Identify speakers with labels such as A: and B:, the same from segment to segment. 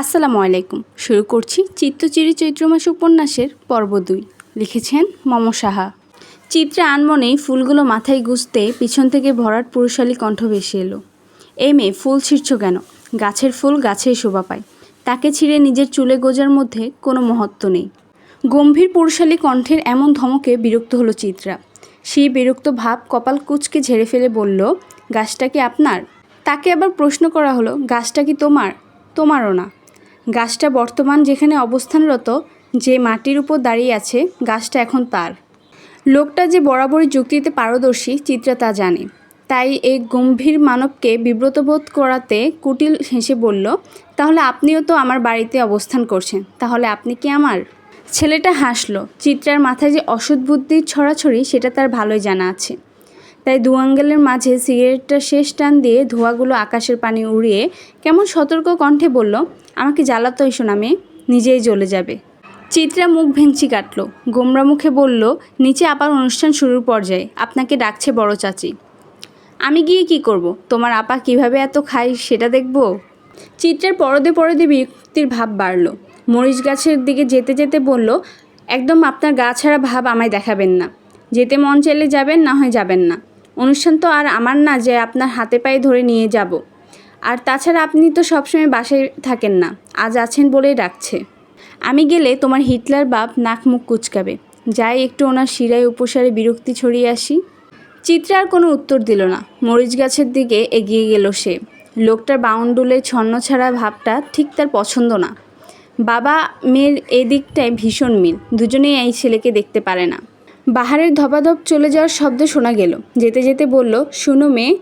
A: আসসালামু আলাইকুম। শুরু করছি চিত্তচিরি চৈত্র মাস উপন্যাসের পর্ব দুই। লিখেছেন মম সাহা। চিত্রে আনমনেই ফুলগুলো মাথায় গুজতে পিছন থেকে ভরাট পুরুষালী কণ্ঠ ভেসে এলো। এই মেয়ে ফুল ছিঁড়ছ কেন? গাছের ফুল গাছেই শোভা পায়। তাকে ছিঁড়ে নিজের চুলে গোজার মধ্যে কোনো মহত্ব নেই। গম্ভীর পুরুষালী কণ্ঠের এমন ধমকে বিরক্ত হলো চিত্রা। সেই বিরক্ত ভাব কপাল কুচকে ঝেড়ে ফেলে বলল, গাছটা কি আপনার? তাকে আবার প্রশ্ন করা হলো, গাছটা কি তোমার? তোমারও না। গাছটা বর্তমান যেখানে অবস্থানরত, যে মাটির উপর দাঁড়িয়ে আছে, গাছটা এখন তার। লোকটা যে বরাবরই যুক্তিতে পারদর্শী, চিত্রা তা জানে। তাই এই গম্ভীর মানবকে বিব্রত বোধ করাতে কুটিল হেসে বলল, তাহলে আপনিও তো আমার বাড়িতে অবস্থান করছেন, তাহলে আপনি কি আমার? ছেলেটা হাসলো। চিত্রার মাথায় যে অসৎ বুদ্ধির ছড়াছড়ি, সেটা তার ভালোই জানা আছে। তাই দু আঙ্গেলের মাঝে সিগারেটটা শেষ টান দিয়ে ধোঁয়াগুলো আকাশের পানি উড়িয়ে কেমন সতর্ক কণ্ঠে বলল, আমাকে জ্বালাতো এসো না মেয়ে, নিজেই জ্বলে যাবে। চিত্রা মুখ ভেঙচি কাটলো, গোমরা মুখে বলল, নিচে আবার অনুষ্ঠান শুরুর পর্যায়ে, আপনাকে ডাকছে বড় চাচি। আমি গিয়ে কি করব? তোমার আপা কীভাবে এত খায় সেটা দেখব? চিত্রের পরদে পরদে বিরক্তির ভাব বাড়ল। মরিচ গাছের দিকে যেতে যেতে বলল, একদম আপনার গা ছাড়া ভাব আমায় দেখাবেন না। যেতে মন চাইলে যাবেন, না হয় যাবেন না। অনুষ্ঠান তো আর আমার না যে আপনার হাতে পায়ে ধরে নিয়ে যাব। আর তাছাড়া আপনি তো সবসময় বাসায় থাকেন না, আজ আছেন বলেই ডাকছে। আমি গেলে তোমার হিটলার বাপ নাক মুখ কুচকাবে। যাই একটু ওনার শিরায় উপসারে বিরক্তি ছড়িয়ে আসি। চিত্রা আর কোনো উত্তর দিল না। মরিচ গাছের দিকে এগিয়ে গেল সে। লোকটার বাউন্ডুলে ছন্ন ছাড়া ভাবটা ঠিক তার পছন্দ না। বাবা মেয়ের এদিকটায় ভীষণ মিল। দুজনেই এই ছেলেকে দেখতে পারে না। বাহারের ধপাধপ চলে যাওয়ার শব্দ শোনা গেল। যেতে যেতে বলল শুনো মেয়ে।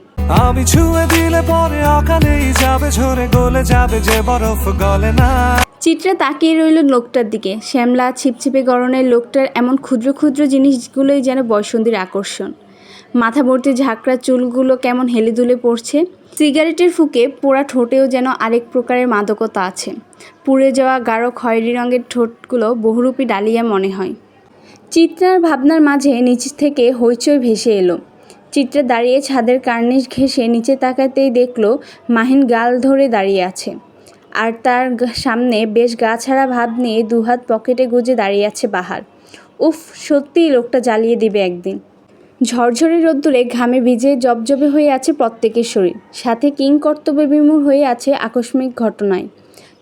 B: আমি ছুঁয়ে দিলে পরে অকালেই যাবে ঝরে গলে যাবে যে বরফ গলে না।
A: চিত্রা তাকিয়ে রইল লোকটার দিকে। শ্যামলা ছিপছিপে গরনের লোকটার এমন ক্ষুদ্র ক্ষুদ্র জিনিসগুলোই যেন বয়সন্ধির আকর্ষণ। মাথা ভর্তি ঝাঁকড়া চুলগুলো কেমন হেলে দুলে পড়ছে। সিগারেটের ফুকে পোড়া ঠোঁটেও যেন আরেক প্রকারের মাদকতা আছে। পুড়ে যাওয়া গাঢ় খয়েরি রঙের ঠোঁটগুলো বহুরূপী ডালিয়া মনে হয়। চিত্রার ভাবনার মাঝে নিচ থেকে হইচই ভেসে এলো। চিত্রা দাঁড়িয়ে ছাদের কার্নিশ ঘেঁষে নিচে তাকাতেই দেখল, মাহিন গাল ধরে দাঁড়িয়ে আছে। আর তার সামনে বেশ গা ছাড়া ভাব নিয়ে দুহাত পকেটে গুজে দাঁড়িয়ে আছে বাহার। উফ, সত্যিই লোকটা জ্বালিয়ে দিবে একদিন। ঝরঝরে রোদ্দুরে ঘামে ভিজে জবজবে হয়ে আছে প্রত্যেকের শরীর। সাথে কিং কর্তব্য বিমূর হয়ে আছে আকস্মিক ঘটনায়।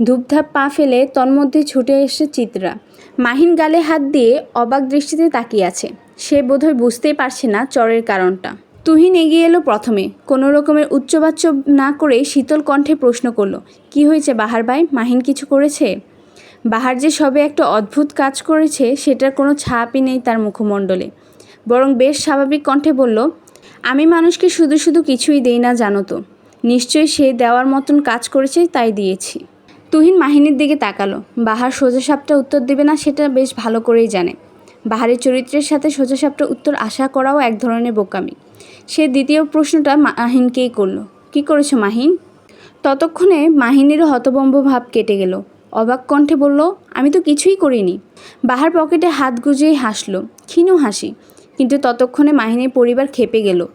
A: ধূপধাপ পা ফেলে তন্মধ্যে ছুটে এসে চিত্রা। মাহিন গালে হাত দিয়ে অবাক দৃষ্টিতে তাকিয়ে আছে। সে বোধহয় বুঝতেই পারছে না চরের কারণটা। তুহিন এগিয়ে এলো প্রথমে। কোনো রকমের উচ্চবাচ্য না করে শীতল কণ্ঠে প্রশ্ন করল, কি হয়েছে বাহার ভাই? মাহিন কিছু করেছে? বাহার যে সবে একটা অদ্ভুত কাজ করেছে, সেটার কোনো ছাপই নেই তার মুখমণ্ডলে। বরং বেশ স্বাভাবিক কণ্ঠে বলল, আমি মানুষকে শুধু শুধু কিছুই দেই না, জানো তো। নিশ্চয়ই সে দেওয়ার মতন কাজ করেছে, তাই দিয়েছি। তুহিন মাহিনীর দিকে তাকালো। বাহার সোজাসাপটা উত্তর দেবে না সেটা বেশ ভালো করেই জানে। বাহারের চরিত্রের সাথে সোজাসাপটা উত্তর আশা করাও এক ধরনের বোকামি। সে দ্বিতীয় প্রশ্নটা মাহিনকেই করল। কি করেছ মাহিন? ততক্ষণে মাহিনীরও হতবম্ব ভাব কেটে গেল। অবাক কণ্ঠে বলল, আমি তো কিছুই করিনি। বাহার পকেটে হাত গুজেই হাসলো, ক্ষীণ হাসি। কিন্তু ততক্ষণে মাহিনীর পরিবার খেপে গেল।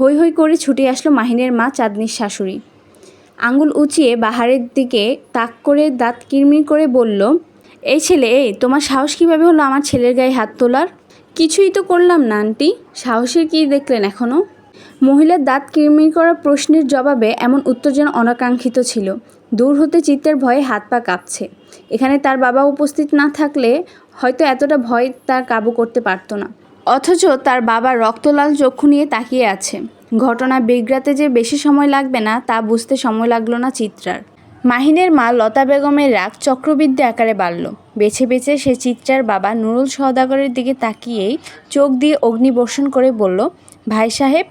A: হই হই করে ছুটে আসলো মাহিনের মা চাঁদনির শাশুড়ি। আঙুল উঁচিয়ে বাহারের দিকে তাক করে দাঁত কিরমির করে বলল এই ছেলে, এই, তোমার সাহস কীভাবে হলো আমার ছেলের গায়ে হাত তোলার? কিছুই তো করলাম না, আন্টি। সাহসের কী দেখলেন এখনও মহিলার দাঁত কিরমির করা প্রশ্নের জবাবে এমন উত্তর যেন অনাকাঙ্ক্ষিত ছিল। দূর হতে চিত্তের ভয়ে হাত পা কাঁপছে। এখানে তার বাবা উপস্থিত না থাকলে হয়তো এতটা ভয় তার কাবু করতে পারতো না। অথচ তার বাবা রক্তলাল চক্ষু নিয়ে তাকিয়ে আছে। ঘটনা বিগ্রাতে যে বেশি সময় লাগবে না, তা বুঝতে সময় লাগল না চিত্রার। মাহিনের মা লতা বেগমের রাগ চক্রবৃদ্ধি আকারে বাড়ল। বেছে বেছে সে চিত্রার বাবা নুরুল সওদাগরের দিকে তাকিয়েই চোখ দিয়ে অগ্নিবর্ষণ করে বলল, ভাই সাহেব,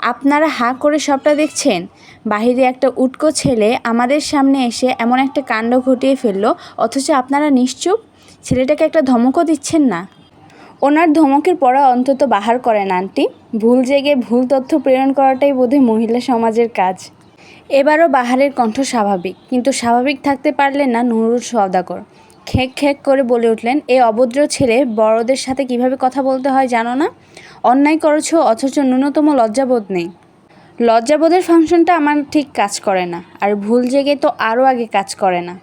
A: আপনারা হাঁ করে সবটা দেখছেন? বাহিরে একটা উটকো ছেলে আমাদের সামনে এসে এমন একটা কাণ্ড ঘটিয়ে ফেলল, অথচ আপনারা নিশ্চুপ? ছেলেটাকে একটা ধমকও দিচ্ছেন না? ওনার ধমকের পড়া অন্তত বাহার করেন আন্টি। ভুল জেগে ভুল তথ্য প্রেরণ করাটাই বোধহয় মহিলা সমাজের কাজ। এবারও বাহারের কণ্ঠ স্বাভাবিক, কিন্তু স্বাভাবিক থাকতে পারলেন না নুরুল সওদাগর। খেক খেক করে বলে উঠলেন এই অভদ্র ছেলে, বড়দের সাথে কীভাবে কথা বলতে হয় জানো না? অন্যায় করেছ, অথচ ন্যূনতম লজ্জাবোধ নেই। লজ্জাবোধের ফাংশনটা আমার ঠিক কাজ করে না, আর ভুল জেগে তো আরও আগে কাজ করে না।